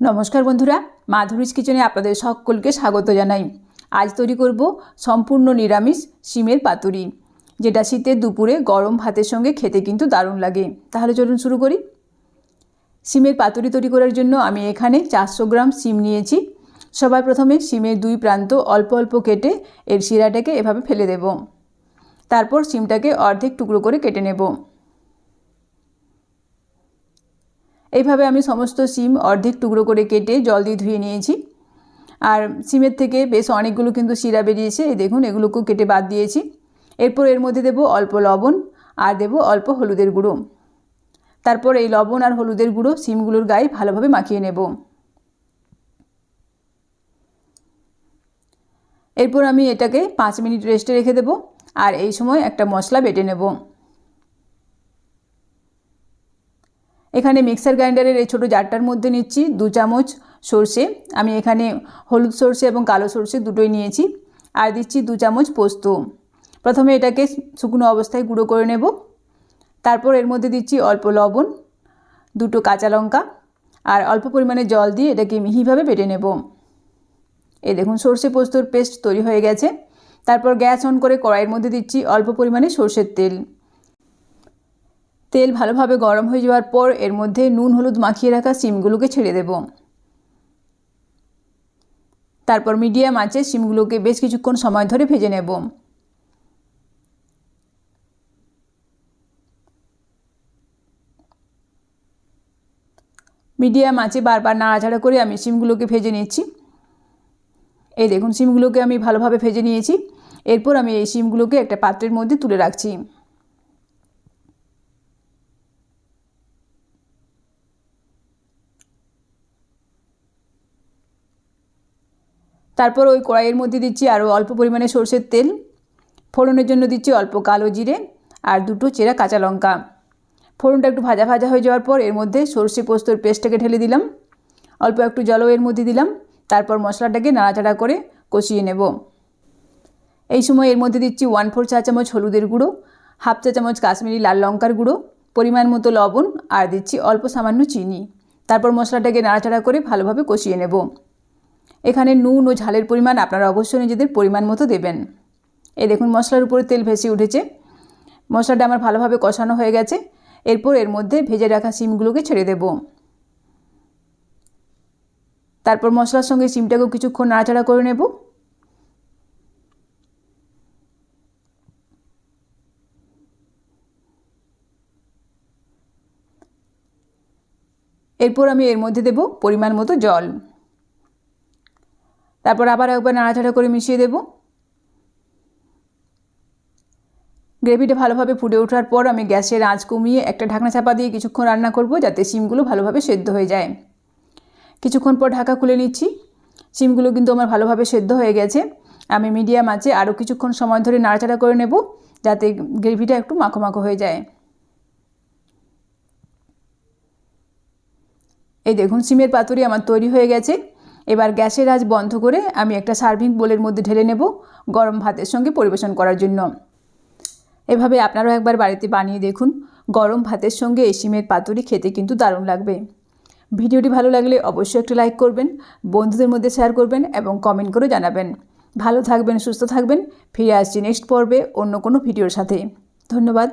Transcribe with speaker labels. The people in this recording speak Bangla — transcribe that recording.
Speaker 1: নমস্কার বন্ধুরা, মাধুরীজ কিচেনে আপনাদের সকলকে স্বাগত জানাই। আজ তৈরি করব সম্পূর্ণ নিরামিষ শিমের পাতুরি, যেটা শীতের দুপুরে গরম ভাতের সঙ্গে খেতে কিন্তু দারুণ লাগে। তাহলে চলুন শুরু করি। শিমের পাতুরি তৈরি করার জন্য আমি এখানে চারশো গ্রাম শিম নিয়েছি। সবার প্রথমে শিমের দুই প্রান্ত অল্প অল্প কেটে এর শিরাটাকে এভাবে ফেলে দেব। তারপর শিমটাকে অর্ধেক টুকরো করে কেটে নেব। এইভাবে আমি সমস্ত সিম অর্ধেক টুকরো করে কেটে জল দিয়ে ধুয়ে নিয়েছি। আর সিমের থেকে বেশ অনেকগুলো কিন্তু শিরা বেরিয়েছে। এই দেখুন, এগুলোকেও কেটে বাদ দিয়েছি। এরপর এর মধ্যে দেব অল্প লবণ আর দেব অল্প হলুদের গুঁড়ো। তারপর এই লবণ আর হলুদের গুঁড়ো সিমগুলোর গায়ে ভালোভাবে মাখিয়ে নেব। এরপর আমি এটাকে পাঁচ মিনিট রেস্টে রেখে দেব। আর এই সময় একটা মশলা বেটে নেব। এখানে মিক্সার গ্রাইন্ডারের এই ছোটো জারটার মধ্যে নিচ্ছি দু চামচ সর্ষে। আমি এখানে হলুদ সর্ষে এবং কালো সর্ষে দুটোই নিয়েছি। আর দিচ্ছি দু চামচ পোস্ত। প্রথমে এটাকে শুকনো অবস্থায় গুঁড়ো করে নেব। তারপর এর মধ্যে দিচ্ছি অল্প লবণ, দুটো কাঁচা লঙ্কা আর অল্প পরিমাণে জল দিয়ে এটাকে মিহিভাবে বেটে নেব। এই দেখুন, সর্ষে পোস্তর পেস্ট তৈরি হয়ে গেছে। তারপর গ্যাস অন করে কড়াইয়ের মধ্যে দিচ্ছি অল্প পরিমাণে সর্ষের তেল। তেল ভালোভাবে গরম হয়ে যাওয়ার পর এর মধ্যে নুন, হলুদ মাখিয়ে রাখা সিমগুলোকে ছেড়ে দেব। তারপর মিডিয়াম আঁচে সিমগুলোকে বেশ কিছুক্ষণ সময় ধরে ভেজে নেব। মিডিয়াম আঁচে বারবার নাড়াচাড়া করে আমি সিমগুলোকে ভেজে নিচ্ছি। এই দেখুন, সিমগুলোকে আমি ভালোভাবে ভেজে নিয়েছি। এরপর আমি এই সিমগুলোকে একটা পাত্রের মধ্যে তুলে রাখছি। তারপর ওই কড়াইয়ের মধ্যে দিচ্ছি আরও অল্প পরিমাণে সর্ষের তেল। ফোড়নের জন্য দিচ্ছি অল্প কালো জিরে আর দুটো চেরা কাঁচা লঙ্কা। ফোড়নটা একটু ভাজা ভাজা হয়ে যাওয়ার পর এর মধ্যে সর্ষে পোস্তর পেস্টটাকে ঢেলে দিলাম। অল্প একটু জলও এর মধ্যে দিলাম। তারপর মশলাটাকে নাড়াচাড়া করে কষিয়ে নেব। এই সময় এর মধ্যে দিচ্ছি ওয়ান ফোর চা চামচ হলুদের গুঁড়ো, হাফ চা চামচ কাশ্মীরি লাল লঙ্কার গুঁড়ো, পরিমাণ মতো লবণ আর দিচ্ছি অল্প সামান্য চিনি। তারপর মশলাটাকে নাড়াচাড়া করে ভালোভাবে কষিয়ে নেব। এখানে নুন ও ঝালের পরিমাণ আপনারা অবশ্যই নিজেদের পরিমাণ মতো দেবেন। এই দেখুন, মশলার উপরে তেল ভেসে উঠেছে। মশলাটা আমার ভালোভাবে কষানো হয়ে গেছে। এরপর এর মধ্যে ভেজে রাখা সিমগুলোকে ছেড়ে দেব। তারপর মশলার সঙ্গে সিমটাকেও কিছুক্ষণ নাড়াচাড়া করে নেব। এরপর আমি এর মধ্যে দেব পরিমাণ মতো জল। তারপর আবার একবার নাড়াচাড়া করে মিশিয়ে দেব। গ্রেভিটা ভালোভাবে ফুটে ওঠার পর আমি গ্যাসের আঁচ কমিয়ে একটা ঢাকনা চাপা দিয়ে কিছুক্ষণ রান্না করব যাতে সিমগুলো ভালোভাবে সেদ্ধ হয়ে যায়। কিছুক্ষণ পর ঢাকা খুলে নিচ্ছি। সিমগুলো কিন্তু আমার ভালোভাবে সেদ্ধ হয়ে গেছে। আমি মিডিয়াম আঁচে আরও কিছুক্ষণ সময় ধরে নাড়াচাড়া করে নেব যাতে গ্রেভিটা একটু মাখো মাখো হয়ে যায়। এই দেখুন সিমের পাতুরি আমার তৈরি হয়ে গেছে। এবার গ্যাসের আজ বন্ধ করে আমি একটা সার্ভিং বোলের মধ্যে ঢেলে নেব গরম ভাতের সঙ্গে পরিবেশন করার জন্য। এভাবে আপনারাও একবার বাড়িতে বানিয়ে দেখুন, গরম ভাতের সঙ্গে এই সিমের পাতুরি খেতে কিন্তু দারুণ লাগবে। ভিডিওটি ভালো লাগলে অবশ্যই একটু লাইক করবেন, বন্ধুদের মধ্যে শেয়ার করবেন এবং কমেন্ট করে জানাবেন। ভালো থাকবেন, সুস্থ থাকবেন, ফিরে আসছি নেক্সট পর্বে অন্য কোনো ভিডিওর সাথে। ধন্যবাদ।